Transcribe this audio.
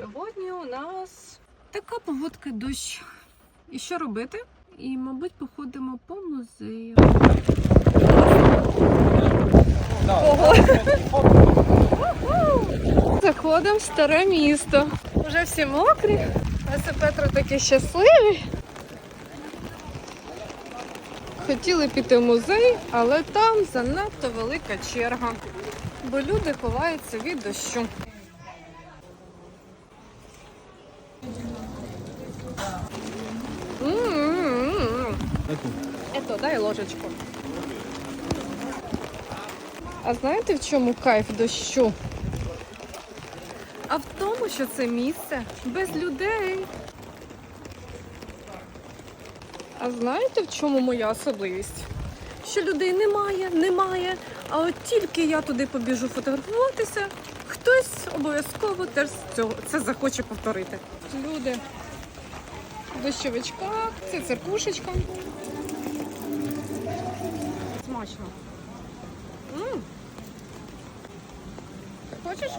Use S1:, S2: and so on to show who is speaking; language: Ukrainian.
S1: Сьогодні у нас така погодка дощ. І що робити? І, мабуть, походимо по музею. Заходимо в старе місто. Уже всі мокрі, Ася Петро такі щасливі. Хотіли піти в музей, але там занадто велика черга, бо люди ховаються від дощу. Ето, дай ложечку. А знаєте, в чому кайф дощу? А в тому, що це місце без людей. А знаєте, в чому моя особливість? Що людей немає, немає. А от тільки я туди побіжу фотографуватися, хтось обов'язково теж цього це захоче повторити. Люди дощовичках, це церкушечка. Смачно. М. Хочеш?